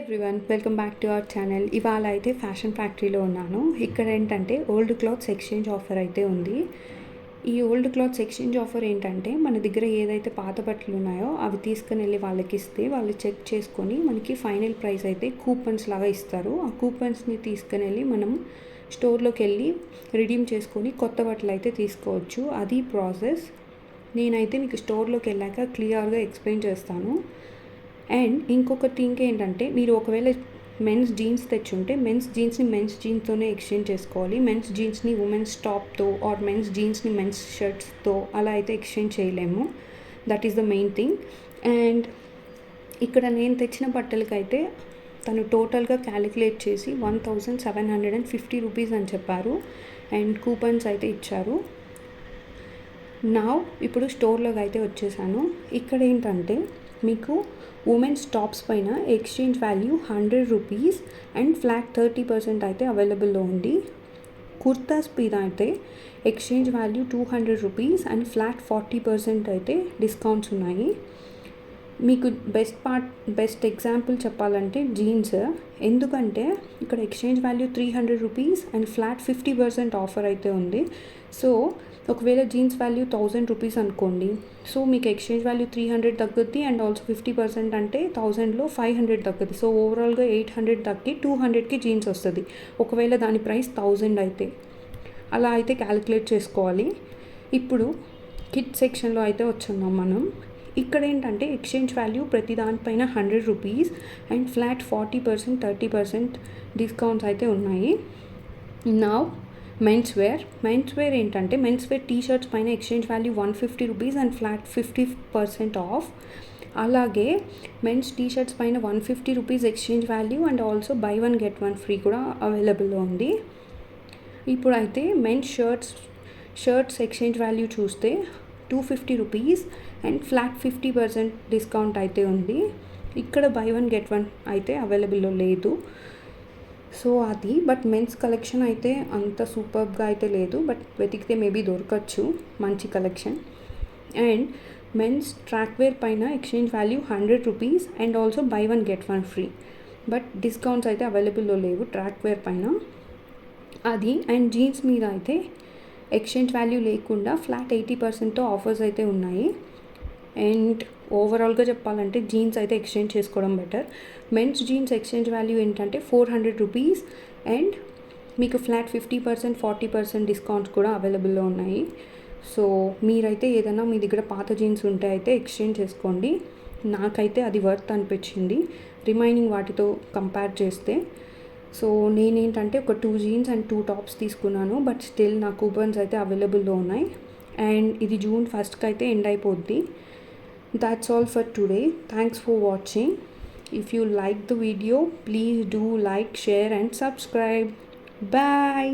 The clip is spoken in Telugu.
Everyone welcome back to our channel. ఇవాళ అయితే ఫ్యాషన్ ఫ్యాక్టరీలో ఉన్నాను. ఇక్కడ ఏంటంటే ఓల్డ్ క్లాత్స్ ఎక్స్చేంజ్ ఆఫర్ అయితే ఉంది. ఈ ఓల్డ్ క్లాత్స్ ఎక్స్చేంజ్ ఆఫర్ ఏంటంటే మన దగ్గర ఏదైతే పాత బట్టలు ఉన్నాయో అవి తీసుకుని వెళ్ళి వాళ్ళకి ఇస్తే వాళ్ళు చెక్ చేసుకొని మనకి ఫైనల్ ప్రైస్ అయితే కూపన్స్ లాగా ఇస్తారు. ఆ కూపన్స్ని తీసుకుని వెళ్ళి మనం స్టోర్లోకి వెళ్ళి రిడీమ్ చేసుకొని కొత్త బట్టలు అయితే తీసుకోవచ్చు. అది ప్రాసెస్. నేనైతే మీకు స్టోర్లోకి వెళ్ళాక క్లియర్గా ఎక్స్ప్లెయిన్ చేస్తాను. అండ్ ఇంకొక థింగ్ ఏంటంటే మీరు ఒకవేళ మెన్స్ జీన్స్ తెచ్చుంటే మెన్స్ జీన్స్ని మెన్స్ జీన్స్తోనే ఎక్స్చేంజ్ చేసుకోవాలి. మెన్స్ జీన్స్ని ఉమెన్స్ టాప్తో ఆర్ మెన్స్ జీన్స్ని మెన్స్ షర్ట్స్తో అలా అయితే ఎక్స్చేంజ్ చేయలేము. That is the main thing and ఇక్కడ నేను తెచ్చిన బట్టలకైతే తను టోటల్గా క్యాలిక్యులేట్ చేసి one thousand seven hundred and fifty rupees అని చెప్పారు. అండ్ కూపన్స్ అయితే ఇచ్చారు. నా ఇప్పుడు స్టోర్లోకి అయితే వచ్చేసాను. ఇక్కడ ఏంటంటే మీకు ఉమెన్స్ టాప్స్ పైన exchange value hundred rupees and flat thirty percent అయితే అవైలబుల్లో ఉంది. కుర్తాస్ మీద అయితే exchange value two hundred rupees and flat forty percent అయితే డిస్కౌంట్స్ ఉన్నాయి. మీకు బెస్ట్ పార్ట్ బెస్ట్ ఎగ్జాంపుల్ చెప్పాలంటే జీన్స్ ఎందుకంటే ఇక్కడ exchange value three hundred rupees and flat fifty percent offer అయితే ఉంది. సో ఒకవేళ జీన్స్ వాల్యూ థౌజండ్ రూపీస్ అనుకోండి. సో మీకు ఎక్స్చేంజ్ వాల్యూ త్రీ హండ్రెడ్ తగ్గుద్ది అండ్ ఆల్సో ఫిఫ్టీ పర్సెంట్ అంటే థౌజండ్లో ఫైవ్ హండ్రెడ్ తగ్గుద్ది. సో ఓవరాల్గా ఎయిట్ హండ్రెడ్ తగ్గి టూ హండ్రెడ్కి జీన్స్ వస్తుంది. ఒకవేళ దాని ప్రైస్ థౌజండ్ అయితే. అలా అయితే క్యాలిక్యులేట్ చేసుకోవాలి. ఇప్పుడు కిట్ సెక్షన్లో అయితే వచ్చున్నాం మనం. ఇక్కడ ఏంటంటే ఎక్స్చేంజ్ వాల్యూ ప్రతి దానిపైన hundred rupees and flat forty percent thirty percent discounts అయితే ఉన్నాయి. నా మెన్స్ వేర్ మెన్స్ వేర్ ఏంటంటే మెన్స్ వేర్ టీ షర్ట్స్ పైన exchange value one fifty rupees and flat fifty percent off. అలాగే మెన్స్ టీ షర్ట్స్ పైన one fifty rupees exchange value and also buy one get one free కూడా అవైలబుల్లో ఉంది. ఇప్పుడైతే men's shirts shirts exchange value చూస్తే two fifty rupees and flat fifty percent discount అయితే ఉంది. ఇక్కడ బై వన్ గెట్ వన్ అయితే అవైలబుల్లో లేదు. సో అది. బట్ మెన్స్ కలెక్షన్ అయితే అంత సూపర్గా అయితే లేదు. బట్ వెతికితే మేబీ దొరకచ్చు. మంచి collection and men's track wear పైన exchange value hundred rupees and also buy one get one free but discounts అయితే అవైలబుల్లో లేవు. ట్రాక్ వేర్ పైన. అది. అండ్ జీన్స్ మీద అయితే ఎక్స్చేంజ్ వాల్యూ లేకుండా ఫ్లాట్ ఎయిటీ పర్సెంట్తో ఆఫర్స్ అయితే ఉన్నాయి. అండ్ ఓవరాల్గా చెప్పాలంటే జీన్స్ అయితే ఎక్స్చేంజ్ చేసుకోవడం better. Men's jeans exchange value ఏంటంటే ఫోర్ హండ్రెడ్ రూపీస్ అండ్ మీకు flat fifty percent forty percent discounts కూడా అవైలబుల్లో ఉన్నాయి. సో మీరైతే ఏదైనా మీ దగ్గర పాత జీన్స్ ఉంటే అయితే ఎక్స్చేంజ్ చేసుకోండి. నాకైతే అది వర్త్ అనిపించింది. రిమైనింగ్ వాటితో కంపేర్ చేస్తే సో నేనేంటంటే ఒక two jeans and two tops తీసుకున్నాను బట్ స్టిల్ నా కూపన్స్ అయితే అవైలబుల్లో ఉన్నాయి. అండ్ ఇది జూన్ ఫస్ట్కి అయితే ఎండ్ అయిపోద్ది. That's all for today thanks for watching if you like the video please do like share and subscribe bye